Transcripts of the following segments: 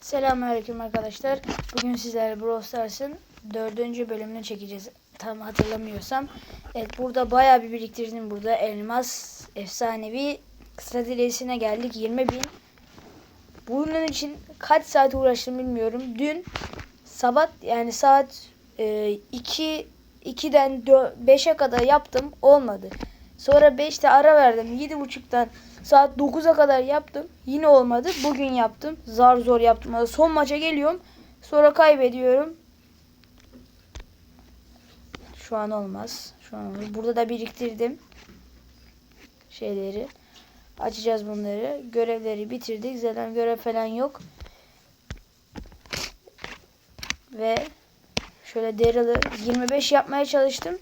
Selamünaleyküm arkadaşlar. Bugün sizlerle Brawl Stars'ın dördüncü bölümünü çekeceğiz. Tam hatırlamıyorsam. Evet burada bayağı bir biriktirdim burada. Elmas efsanevi kısa dilesine geldik. 20 bin. Bunun için kaç saat uğraştım bilmiyorum. Dün sabah yani saat e, 2 2'den 5'e kadar yaptım. Olmadı. Sonra 5'te ara verdim. 7.30'dan saat 9'a kadar yaptım. Yine olmadı. Bugün yaptım. Zar zor yaptım. Son maça geliyorum. Sonra kaybediyorum. Şu an olmaz. Şu an olmaz. Burada da biriktirdim. Şeyleri. Açacağız bunları. Görevleri bitirdik. Zaten görev falan yok. Ve şöyle Daryl'ı 25 yapmaya çalıştım.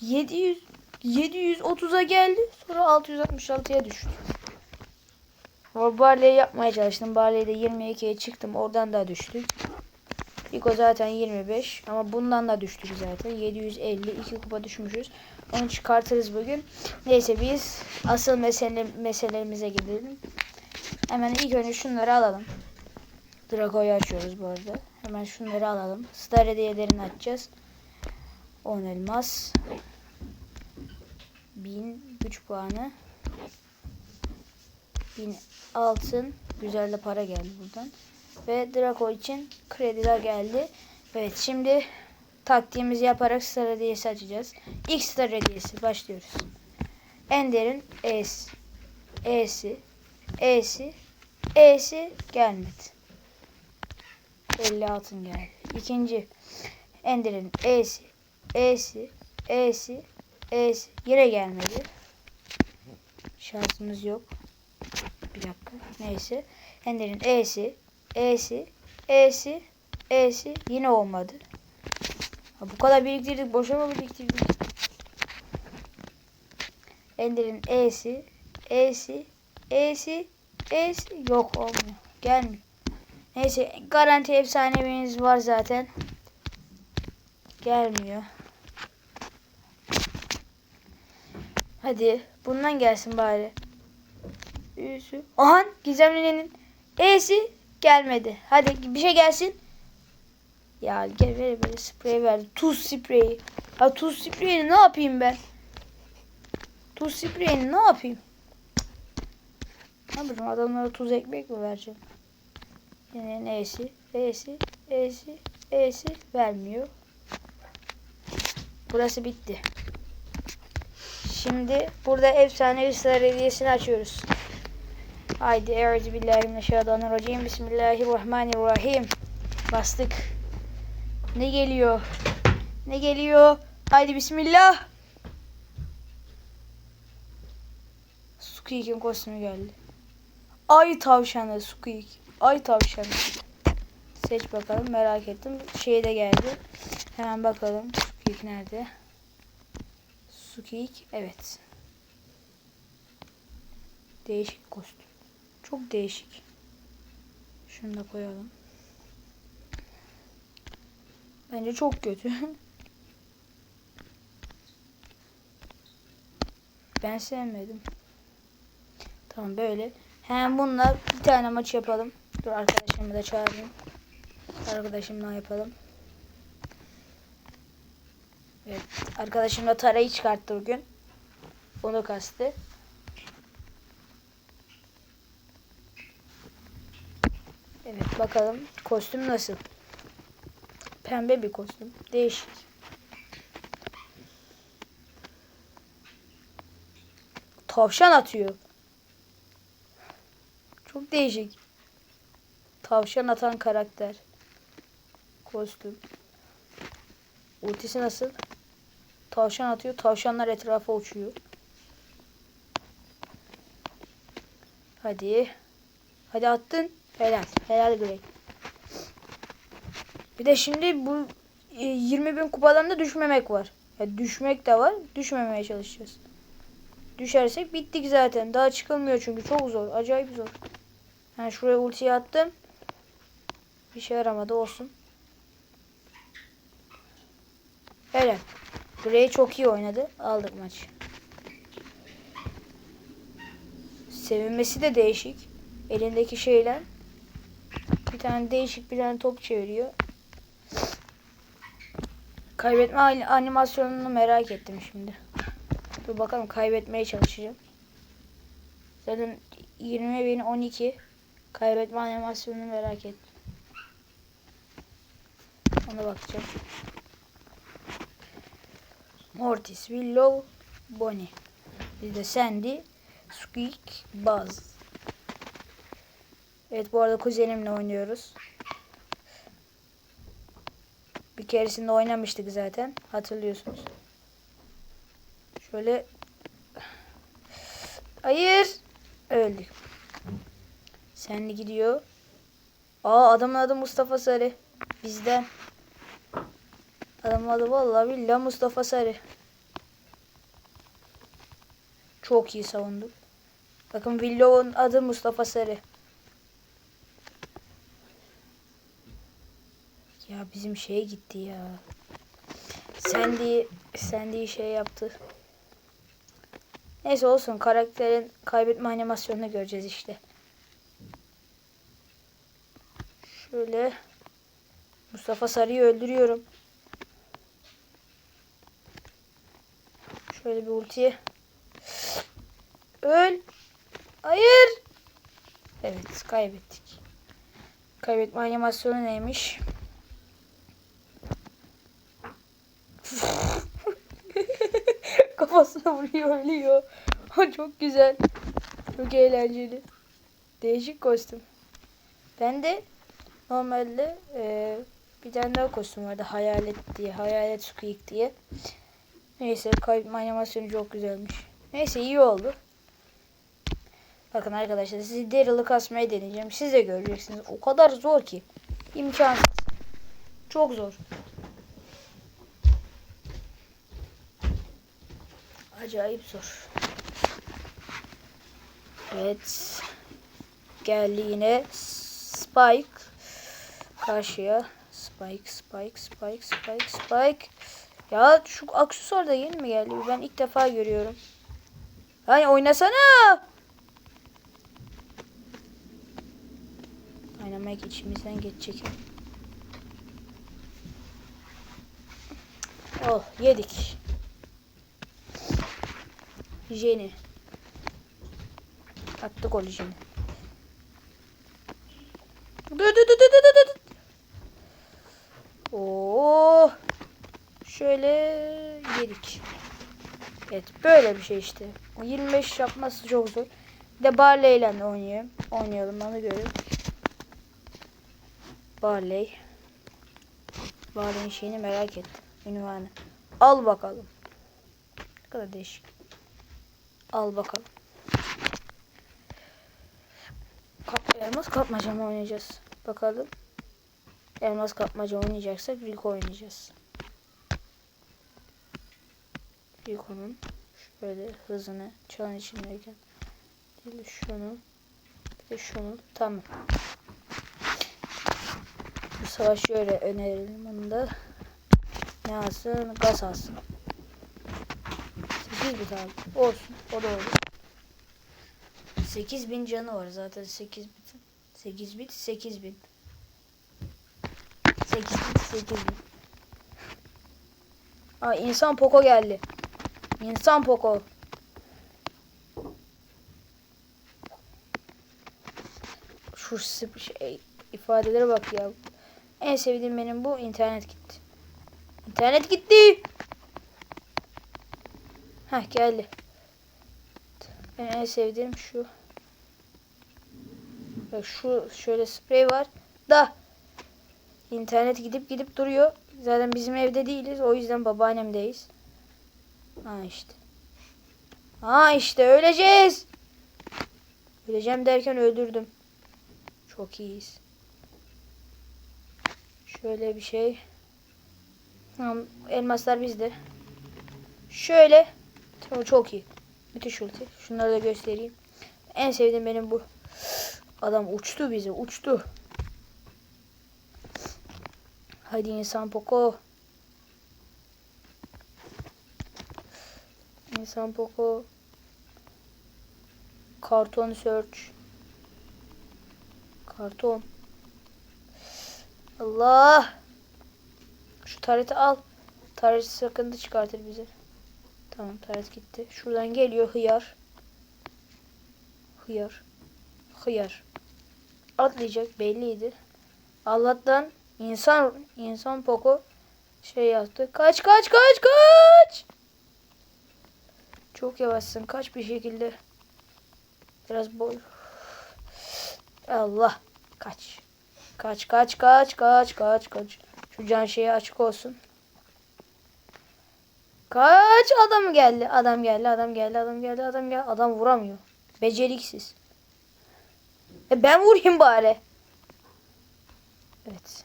700 730'a geldi. Sonra 666'ya düştü. O Barley'i yapmaya çalıştım. Barley'de 22'ye çıktım. Oradan da düştük. İlk o zaten 25. Ama bundan da düştük zaten. 750. 2 kupa düşmüşüz. Onu çıkartırız bugün. Neyse biz asıl mesele, meselelerimize gidelim. Hemen ilk önce şunları alalım. Drago'yu açıyoruz bu arada. Hemen şunları alalım. Star hediyelerini açacağız. 10 elmas. 1000 güç puanı. 1000 altın. Güzel de para geldi buradan. Ve Draco için krediler geldi. Evet şimdi taktiğimizi yaparak star hediyesi açacağız. İlk star hediyesi başlıyoruz. Ender'in E'si. E'si. E'si. E'si gelmedi. 50 altın geldi. İkinci Ender'in E'si. E'si. E'si. E'si. Yine gelmedi. Şansımız yok. Bir dakika. Neyse. Ender'in E'si. E'si. E'si. E'si. Yine olmadı. Ha, bu kadar biriktirdik. Boşa mı biriktirdik? Ender'in E'si. E'si. E'si. E'si. Yok olmuyor. Gelmiyor. Neyse garanti efsanevimiz var zaten. Gelmiyor. Hadi bundan gelsin bari. Üsü. Ahan Gizemli'nin E'si gelmedi. Hadi bir şey gelsin. Ya gel ver böyle sprey verdi. Tuz spreyi. Ha tuz spreyini ne yapayım ben? Tuz spreyini ne yapayım? Ne yapayım adamlara tuz ekmek mi vereceğim? Yine E'si, E'si, E'si, E'si vermiyor. Burası bitti. Şimdi burada efsane star hediyesini açıyoruz. Haydi Euzu billahi mineşşeytanirracim. Bismillahirrahmanirrahim. Bastık. Ne geliyor? Ne geliyor? Haydi bismillah. Squeak'in kostümü geldi. Ay tavşanı Squeak. Ay tavşanı. Seç bakalım merak ettim. Şey de geldi. Hemen bakalım. Squeak nerede? Squeak. Evet. Değişik kostüm. Çok değişik. Şunu da koyalım. Bence çok kötü. ben sevmedim. Tamam böyle. Hem bununla bir tane maç yapalım. Dur arkadaşımı da çağırayım. Arkadaşımla yapalım. Evet. Arkadaşım da tarayı çıkarttı bugün. Onu kastı. Evet bakalım kostüm nasıl? Pembe bir kostüm. Değişik. Tavşan atıyor. Çok değişik. Tavşan atan karakter. Kostüm. Ultisi nasıl? Tavşan atıyor. Tavşanlar etrafa uçuyor. Hadi. Hadi attın. Helal. Helal Grey. Bir de şimdi bu e, 20 bin kupadan da düşmemek var. Ya düşmek de var. Düşmemeye çalışacağız. Düşersek bittik zaten. Daha çıkılmıyor çünkü çok zor. Acayip zor. Ben şuraya ultiyi attım. Bir şey yaramadı olsun. Helal. Gray çok iyi oynadı. Aldık maçı. Sevinmesi de değişik. Elindeki şeyler. Bir tane değişik bir tane top çeviriyor. Kaybetme ani- animasyonunu merak ettim şimdi. Dur bakalım kaybetmeye çalışacağım. Zaten 20 bin 12 kaybetme animasyonunu merak ettim. Ona bakacağım. Mortis, Willow, Bonnie. Bir de Sandy, Squeak, Buzz. Evet bu arada kuzenimle oynuyoruz. Bir keresinde oynamıştık zaten. Hatırlıyorsunuz. Şöyle. Hayır. Öldük. Senli gidiyor. Aa adamın adı Mustafa Sarı. Bizden. Adamın adı vallahi billahi Mustafa Sarı. Çok iyi savunduk. Bakın Villow'un adı Mustafa Sarı. Ya bizim şeye gitti ya. Sandy, Sandy şey yaptı. Neyse olsun karakterin kaybetme animasyonunu göreceğiz işte. Şöyle Mustafa Sarı'yı öldürüyorum. Şöyle bir ultiye. Öl. Hayır. Evet kaybettik. Kaybetme animasyonu neymiş? Kafasına vuruyor ölüyor. Çok güzel. Çok eğlenceli. Değişik kostüm. Ben de normalde e, bir tane daha kostüm vardı. Hayalet diye. Hayalet Squeak diye. Neyse kaybetme animasyonu çok güzelmiş. Neyse iyi oldu. Bakın arkadaşlar sizi Daryl'ı kasmaya deneyeceğim. Siz de göreceksiniz. O kadar zor ki. İmkansız. Çok zor. Acayip zor. Evet. Geldi yine Spike. Karşıya. Spike, Spike, Spike, Spike, Spike. Ya şu aksesuar da yeni mi geldi? Ben ilk defa görüyorum. Hani oynasana. Oynamak içimizden geçecek. Oh yedik. Jeni. Attık o jeni. Dur dur dur dur dur dur. Oo. Şöyle yedik. Evet böyle bir şey işte. O 25 yapması çok zor. De Barley ile de oynayalım. Bana göre. Barley. Barley'in şeyini merak ettim. Ünvanı. Al bakalım. Ne kadar değişik. Al bakalım. Elmas kapmaca mı oynayacağız? Bakalım. Elmas kapmaca oynayacaksak Rico oynayacağız. Rico'nun şöyle hızını çan içindeyken de şunu bir de şunu tamam. Bu savaşı öyle önerelim onu da. Ne alsın? Gaz alsın. 8 bit abi. Olsun. O da olur. 8 bin canı var zaten 8 bit. 8 bit 8 bin. 8 bit 8 bin. Aa insan Poco geldi. İnsan Poco. Şu şey, ifadelere bak ya. En sevdiğim benim bu internet gitti. İnternet gitti. Heh geldi. Benim en sevdiğim şu. Bak şu şöyle sprey var. Da internet gidip gidip duruyor. Zaten bizim evde değiliz. O yüzden babaannemdeyiz. Ha işte. Ha işte öleceğiz. Öleceğim derken öldürdüm. Çok iyiyiz. Şöyle bir şey. Tamam, elmaslar bizde. Şöyle. Tamam çok iyi. Müthiş ulti. Şunları da göstereyim. En sevdiğim benim bu. Adam uçtu bize. Uçtu. Hadi insan Poco. İnsan Poco. Karton search. Karton. Allah. Şu tareti al. Taret sıkıntı çıkartır bize. Tamam taret gitti. Şuradan geliyor hıyar. Hıyar. Hıyar. Atlayacak belliydi. Allah'tan insan insan Poco şey yaptı. Kaç kaç kaç kaç. Çok yavaşsın. Kaç bir şekilde. Biraz boy. Allah. Kaç. Kaç kaç kaç kaç kaç kaç. Şu can şeyi açık olsun. Kaç adam geldi. Adam geldi. Adam geldi. Adam geldi. Adam geldi. Adam vuramıyor. Beceriksiz. E ben vurayım bari. Evet.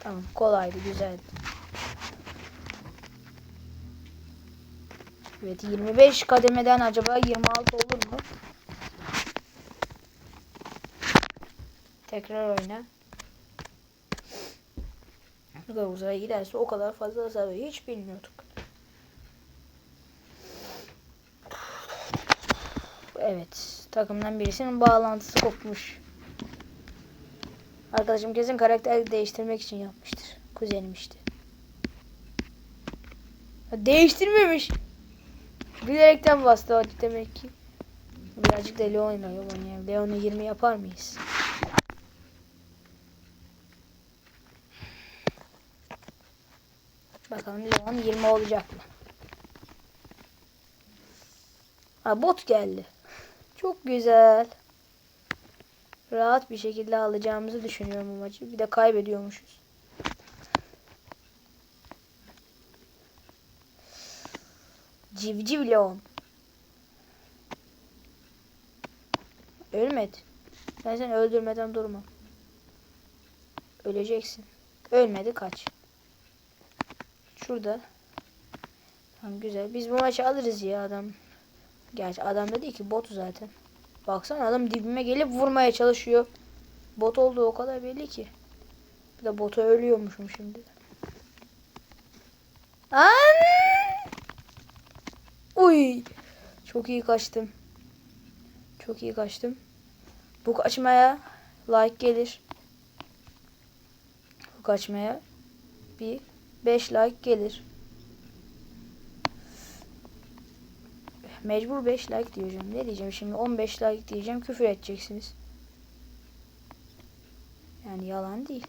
Tamam kolaydı güzeldi. Evet 25 kademeden acaba 26 olur mu? Tekrar oyna. Ne kadar uzaya giderse o kadar fazla hasar. Hiç bilmiyorduk. Evet. Takımdan birisinin bağlantısı kopmuş. Arkadaşım kesin karakter değiştirmek için yapmıştır. Kuzenim işte. Değiştirmemiş. Bilerekten bastı demek ki. Birazcık da Leon'la oynayalım. Leon'u 20 yapar mıyız? Bakalım Leon 20 olacak mı? Ha bot geldi. Çok güzel. Rahat bir şekilde alacağımızı düşünüyorum bu maçı. Bir de kaybediyormuşuz. Civciv Leon. Ölmedi. Ben seni öldürmeden durmam. Öleceksin. Ölmedi kaç. Şurada. Tamam güzel. Biz bu maçı alırız ya adam. Gerçi adam da değil ki bot zaten. Baksana adam dibime gelip vurmaya çalışıyor. Bot olduğu o kadar belli ki. Bir de bota ölüyormuşum şimdi. An! Uy! Çok iyi kaçtım. Çok iyi kaçtım. Bu kaçmaya like gelir. Bu kaçmaya bir 5 like gelir. Mecbur 5 like diyeceğim. Ne diyeceğim şimdi? 15 like diyeceğim. Küfür edeceksiniz. Yani yalan değil.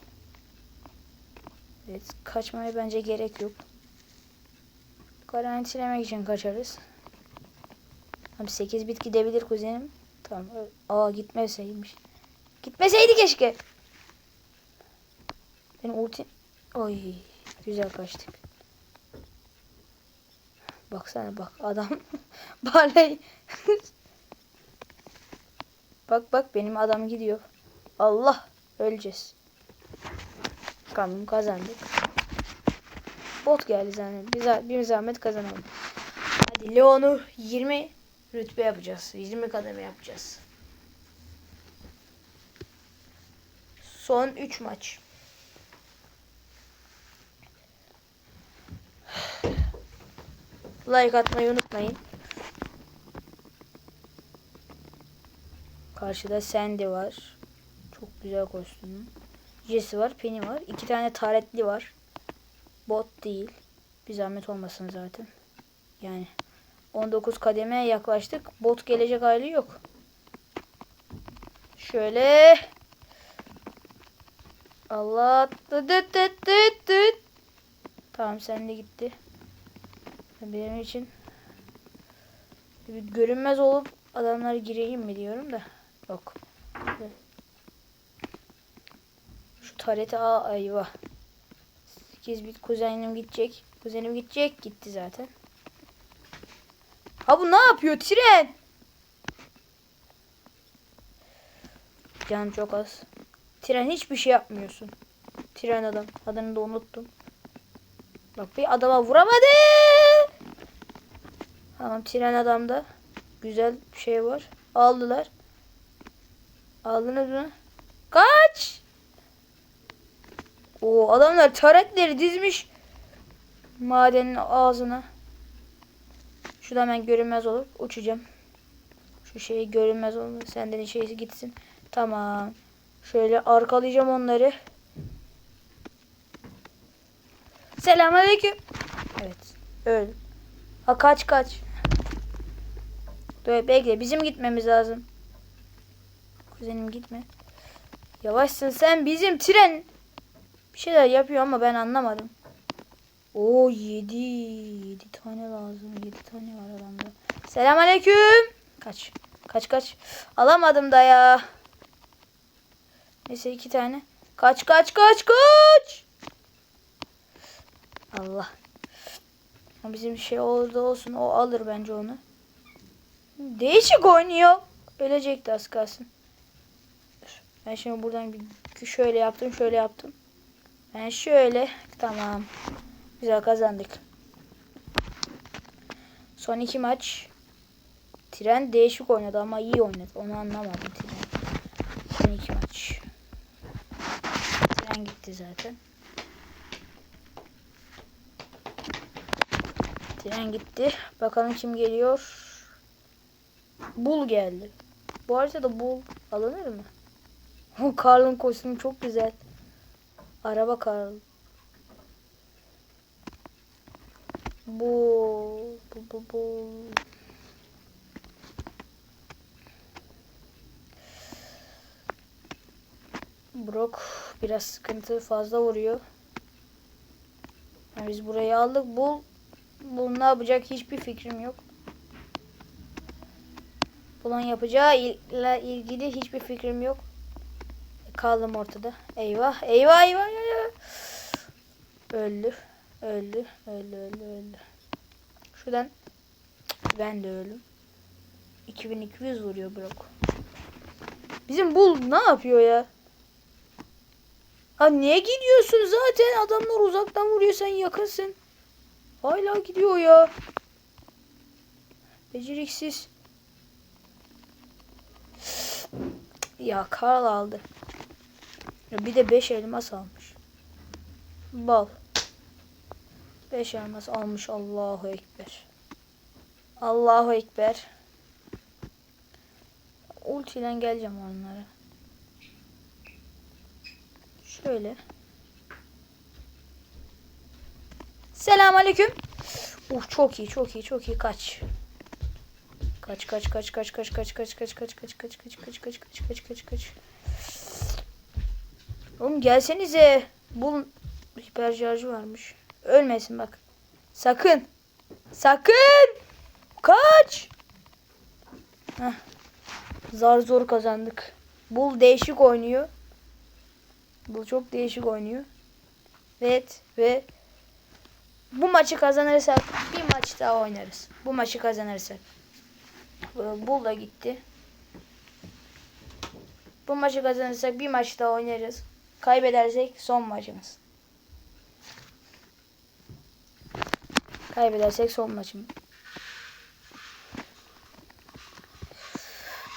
Evet. Kaçmaya bence gerek yok. Garantilemek için kaçarız. Abi 8 bit gidebilir kuzenim. Tamam. Aa gitmeseymiş. Gitmeseydi keşke. Benim ulti... Oy. Güzel kaçtık. Baksana bak adam Barley. bak bak benim adam gidiyor. Allah öleceğiz. Tamam kazandık. Bot geldi zaten. Bir, bir zahmet kazanalım. Hadi Leon'u 20 rütbe yapacağız. 20 kademe yapacağız. Son 3 maç. Like atmayı unutmayın. Karşıda Sandy var. Çok güzel kostümü. Jesse var, Penny var. İki tane taretli var. Bot değil. Bir zahmet olmasın zaten. Yani 19 kademeye yaklaştık. Bot gelecek hali yok. Şöyle. Allah. Dıt. Tamam sen de gitti. Benim için görünmez olup adamlara gireyim mi diyorum da yok. Şu tareti aa ayva. 8 bit kuzenim gidecek. Kuzenim gidecek. Gitti zaten. Ha bu ne yapıyor? Tren. Canım çok az. Tren hiçbir şey yapmıyorsun. Tren adam. Adını da unuttum. Bak bir adama vuramadı. Tamam tren adamda. Güzel bir şey var. Aldılar. Aldınız mı? Kaç! O adamlar taretleri dizmiş. Madenin ağzına. Şurada hemen görünmez olur. Uçacağım. Şu şey görünmez olma. Senden şeysi gitsin. Tamam. Şöyle arkalayacağım onları. Selamünaleyküm. Evet. Öl. Ha kaç kaç. Dur bekle bizim gitmemiz lazım. Kuzenim gitme. Yavaşsın sen bizim tren. Bir şeyler yapıyor ama ben anlamadım. O 7 7 tane lazım. 7 tane var adamda. Selamünaleyküm. Kaç. Kaç kaç. Alamadım da ya. Neyse iki tane. Kaç kaç kaç kaç. Allah. Bizim şey orada olsun. O alır bence onu. Değişik oynuyor. Ölecekti az kalsın. Ben şimdi buradan bir şöyle yaptım şöyle yaptım. Ben şöyle. Tamam. Güzel kazandık. Son iki maç. Tren değişik oynadı ama iyi oynadı. Onu anlamadım tren. Son iki maç. Tren gitti zaten. Tren gitti. Bakalım kim geliyor. Bul geldi. Bu haritada bul alınır mı? Karl'ın kostümü çok güzel. Araba Karl. Bu bu bu bu. Brock biraz sıkıntı fazla vuruyor. Yani biz burayı aldık. Bu bu ne yapacak hiçbir fikrim yok. Bunun yapacağı ile ilgili hiçbir fikrim yok. Kaldım ortada. Eyvah, eyvah, eyvah, eyvah. Öldü. Öldü, öldü, öldü, öldü. Şuradan ben de öldüm. 2200 vuruyor Brock. Bizim bul ne yapıyor ya? Ha niye gidiyorsun zaten? Adamlar uzaktan vuruyor sen yakınsın. Hala gidiyor ya. Beceriksiz. Ya Karl aldı. Bir de 5 elmas almış. Bal. 5 elmas almış. Allahu Ekber. Allahu Ekber. Ultiyle geleceğim onlara. Şöyle. Selamünaleyküm. Uh çok iyi, çok iyi, çok iyi. Kaç. Kaç kaç kaç kaç kaç kaç kaç kaç kaç kaç kaç kaç kaç kaç kaç kaç kaç kaç Oğlum gelsenize. Bu hiper şarjı varmış. Ölmesin bak. Sakın. Sakın. Kaç. Heh. Zar zor kazandık. Bul değişik oynuyor. Bul çok değişik oynuyor. Evet ve bu maçı kazanırsak bir maç daha oynarız. Bu maçı kazanırsak. Bul da gitti. Bu maçı kazanırsak bir maç daha oynarız. Kaybedersek son maçımız. Kaybedersek son maçım.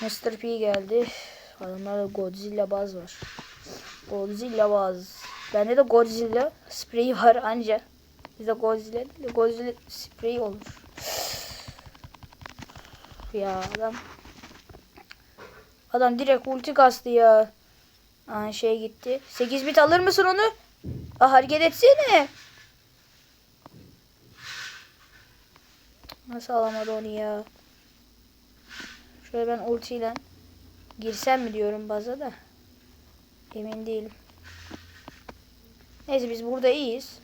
Mr. P geldi. Adamlarda Godzilla baz var. Godzilla baz. Bende de Godzilla spreyi var anca. Bizde Godzilla değil de Godzilla spreyi olur. Ya adam Adam direkt ulti kastı ya. Aa, şey gitti. 8 bit alır mısın onu? Aa, hareket etsene. Nasıl alamadı onu ya? Şöyle ben ultiyle girsem mi diyorum baza da. Emin değilim. Neyse biz burada iyiyiz.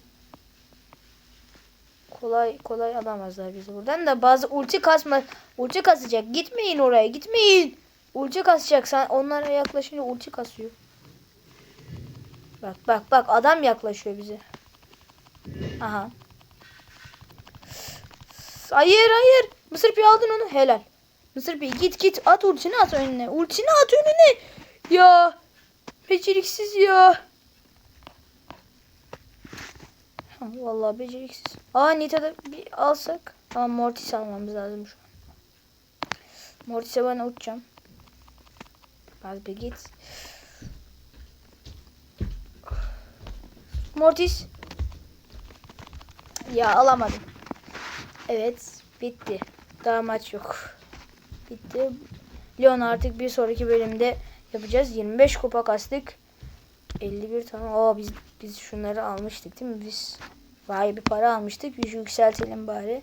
Kolay kolay alamazlar bizi buradan da bazı ulti kasma ulti kasacak. Gitmeyin oraya gitmeyin. Ulti kasacak. Sen onlara yaklaşınca ulti kasıyor. Bak bak bak adam yaklaşıyor bize. Aha. Hayır hayır. Mısır pi aldın onu. Helal. Mısır pi git git at ultini at önüne. Ultini at önüne. Ya. Beceriksiz ya. Vallahi beceriksiz. Aa Nita'da bir alsak. Ama Mortis almamız lazım şu an. Mortis'e ben uçacağım. Az bir git. Mortis. Ya alamadım. Evet. Bitti. Daha maç yok. Bitti. Leon artık bir sonraki bölümde yapacağız. 25 kupa kastık. 51 tane. Aa biz biz şunları almıştık değil mi? Biz vay bir para almıştık. Biz yükseltelim bari.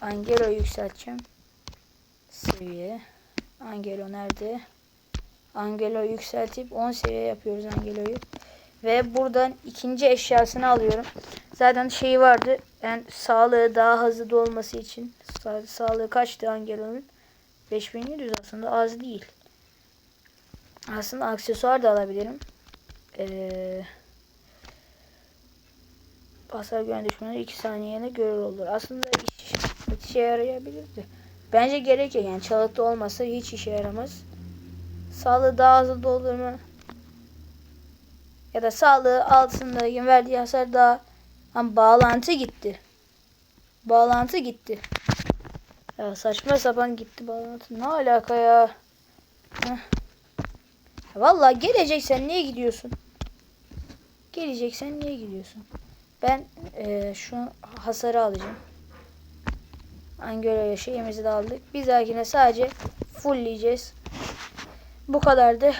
Angelo yükselteceğim. Seviye. Angelo nerede? Angelo yükseltip 10 seviye yapıyoruz Angelo'yu. Ve buradan ikinci eşyasını alıyorum. Zaten şeyi vardı. Yani sağlığı daha hızlı dolması için. Sa- sağlığı kaçtı Angelo'nun? 5700 aslında az değil. Aslında aksesuar da alabilirim. Ee, hasar güven düşmanı 2 saniyene görür olur. Aslında iş, işe yarayabilirdi. Bence gerek yok. Yani çalıkta olmasa hiç işe yaramaz. Sağlığı daha hızlı doldurma. Ya da sağlığı altında verdiği hasar daha ama bağlantı gitti. Bağlantı gitti. Ya saçma sapan gitti bağlantı. Ne alaka ya? Heh. Ya Vallahi geleceksen niye gidiyorsun? Geleceksen niye gidiyorsun? Ben eee, şu hasarı alacağım. Angelo'ya şeyimizi de aldık. Bir dahakine sadece fullleyeceğiz. Bu kadardı.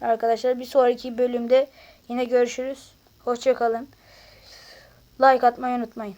Arkadaşlar bir sonraki bölümde yine görüşürüz. Hoşçakalın. Like atmayı unutmayın.